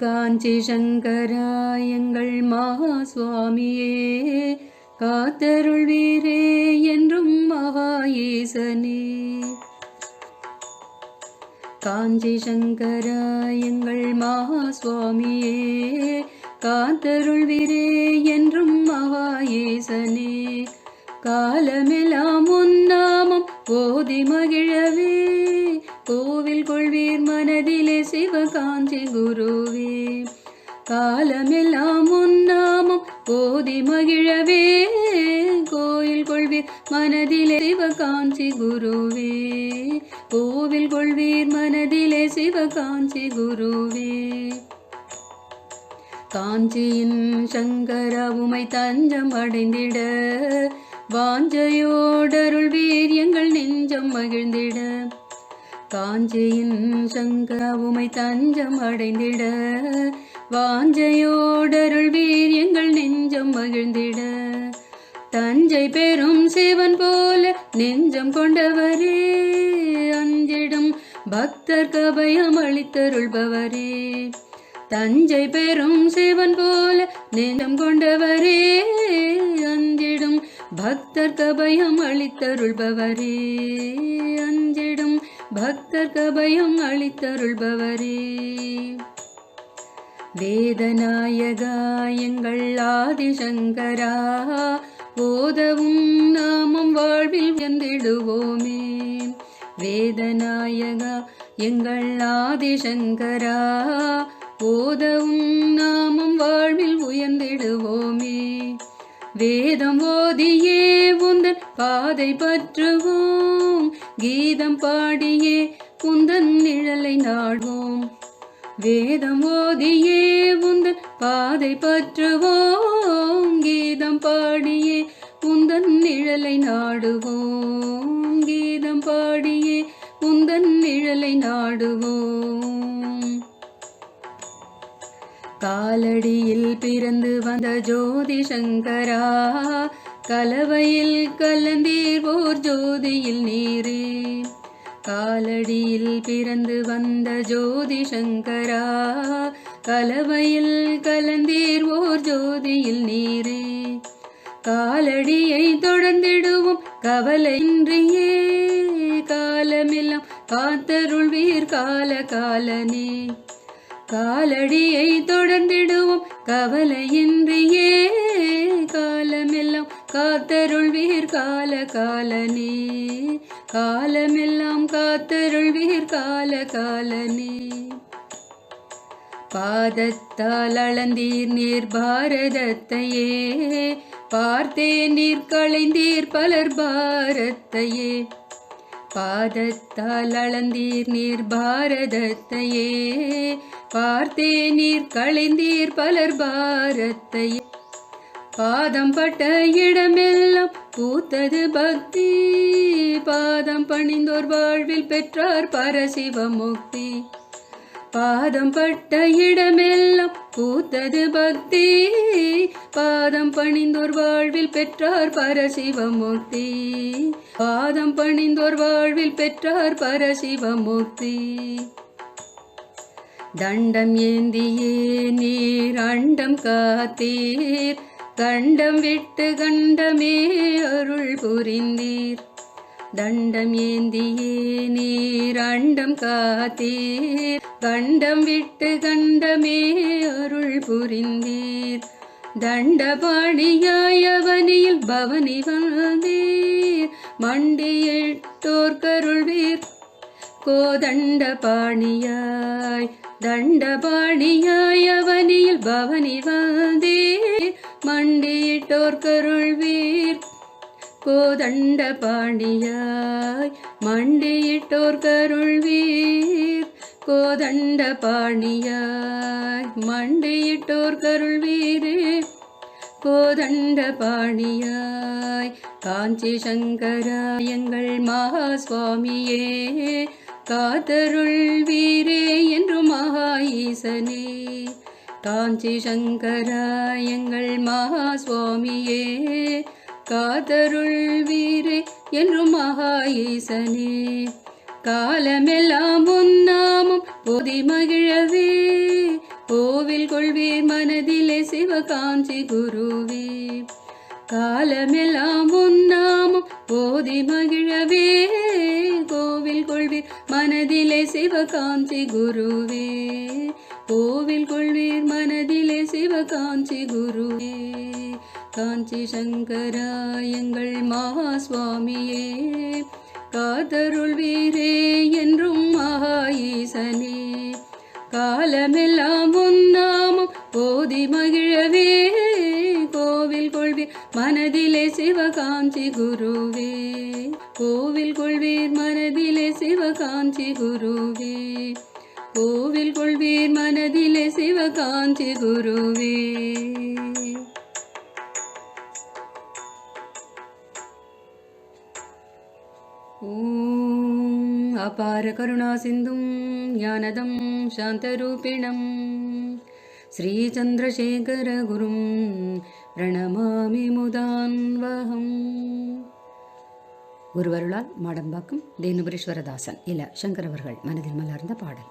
காஞ்சி சங்கராயங்கள் மகாசுவாமியே காத்தருள் வீரே என்றும் மகா ஈசனே காஞ்சி சங்கராயங்கள் மகாசுவாமியே காத்தருள் வீரே என்றும் மகா ஈசனே காலமெல்லாம் உன்னாமம் போதி மகிழ காலமெல்லாம் உன்னாமம் போதி மகிழவே. கோயில் கொள்வீர் மனதிலே சிவகாஞ்சி குருவே. கோவில் கொள்வீர் மனதிலே சிவகாஞ்சி குருவே. காஞ்சியின் சங்கர உமை தஞ்சம் அடைந்திட. வாஞ்சையோடருள்வீர் எங்கள் நெஞ்சம் மகிழ்ந்திட. காஞ்சியின் சங்கர உமை தஞ்சம் அடைந்திட. வாஞ்சையோடருள் வீர் எங்கள் நெஞ்சம் மகிழ்ந்திட. தஞ்சை பெரும் சிவன் போல நெஞ்சம் கொண்டவரே. அஞ்சிடும் பக்தர் கபயம் அளித்தருள்பவரே. தஞ்சை பெரும் சிவன் போல நெஞ்சம் கொண்டவரே. அஞ்சிடும் பக்தர் கபயம் அளித்தருள்பவரே. அஞ்சிடும் பக்தர் கபயம் அளித்தருள்பவரே. வேதநாயகா எங்கள் ஆதிசங்கரா போதவும் நாமம் வாழ்வில் உயர்ந்திடுவோமே. வேதநாயகா எங்கள் ஆதிசங்கரா போதவும் நாமம் வாழ்வில் உயர்ந்திடுவோமே. வேதம் ஓதியே உந்தன் பாதை பற்றுவோம். கீதம் பாடியே உந்தன் நிழலை நாடுவோம். வேதம் ஓதியே உந்தன் பாதை பற்றுவோம். கீதம் பாடியே உந்தன் நிழலை நாடுவோம். கீதம் பாடியே உந்தன் நிழலை நாடுவோம். காலடியில் பிறந்து வந்த ஜோதி சங்கரா கலவையில் கலந்தீர் ஓர் ஜோதியில் நீரே. காலடியில் பிறந்து வந்த ஜோதி சங்கரா கலவையில் கலந்தீர் ஓர் ஜோதியில் நீரே. காலடியை தொடர்ந்திடுவோம் கவலையின்றியே காலமெல்லாம் காத்தருள்வீர் கால காலனே காலடியை தொடர்ந்திடுவோம் கவலையின்றியே காலமெல்லாம் காத்தருள்வீர் கால காலனே. காலமெல்லாம் காத்தருள்வீர் கால காலனே. பாதத்தால் அளந்தீர் நீர் பாரதத்தையே. பார்த்தே நீர் களைந்தீர் பலர் பாரத்தையே. பாதத்தால் அளந்தீர் நீர் பாரதத்தையே. பார்த்தே நீர் களைந்தீர் பலர் பாரத்தையே. பாதம் பட்ட இடமெல்லாம் பூத்தது பக்தி. பாதம் பணிந்தோர் வாழ்வில் பெற்றார் பரசிவ முக்தி பாதம் பட்ட இடமெல்லாம் பூத்தது பக்தி. பாதம் பணிந்தோர் வாழ்வில் பெற்றார் பரசிவ முக்தி பாதம் பணிந்தோர் வாழ்வில் பெற்றார் பரசிவ முக்தி தண்டம் ஏந்தியே நீர் அண்டம் காத்தீர். கண்டம் விட்டு கண்டமே அருள் புரிந்தீர். தண்டம் ஏந்தியே நீர் அண்டம் காத்தீர். கண்டம் விட்டு கண்டமே அருள் புரிந்தீர். தண்டபாணியாயவனியில் பவனி வந்தீர். மண்டியிட்டோர் கருள்வீர். கோதண்ட பாணியாய் தண்டபாணியாயவனியில் பவனி வந்தீர். மண்டியிட்டோர் கருள்வீர். கோதண்ட பாணியாய் மண்டியிட்டோர் கருள்வீர். கோதண்ட பாணியாய் மண்டியிட்டோர் கருள்வீரே. கோதண்ட பாணியாய் காஞ்சி சங்கரா எங்கள் மகாஸ்வாமியே. காத்தருள் வீரே என்று மகா ஈசனே. காஞ்சி சங்கராயங்கள் மகா சுவாமியே காதருள் வீரே என்றும் மகா ஈசனே காலமெல்லாம் உன்னாமும் போதி மகிழவே கோவில் கொள்வீர் மனதிலே சிவகாஞ்சி குருவே. காலமெல்லாம் உன்னாமும் போதி மகிழவே கோவில் கொள்வீர் மனதிலே சிவகாஞ்சி குருவே. கோவில் கொள்வீர் மனதிலே சிவகாஞ்சி குருவே. காஞ்சி சங்கராயங்கள் மகா சுவாமியே காதருள் வீரே என்றும் மகா ஈசனே காலமெல்லாம் உன்னாமும் போதி மகிழவே. கோவில் கொள்வீர் மனதிலே சிவகாஞ்சி குருவே. கோவில் கொள்வீர் மனதிலே சிவகாஞ்சி குருவே. கோவில் கொள்வீர் மனதிலே சிவகாஞ்சி குருவே ॐ अपारकरुणासिन्धुं ज्ञानदं शान्तरूपिणं श्रीचन्द्रशेखरगुरुं प्रणमामि मुदान्वहम् குருவருளால் மாடம்பாக்கம் தேனுபுரீஸ்வரதாசன் இல்ல சங்கர் அவர்கள் மனதில் மலர்ந்த பாடல்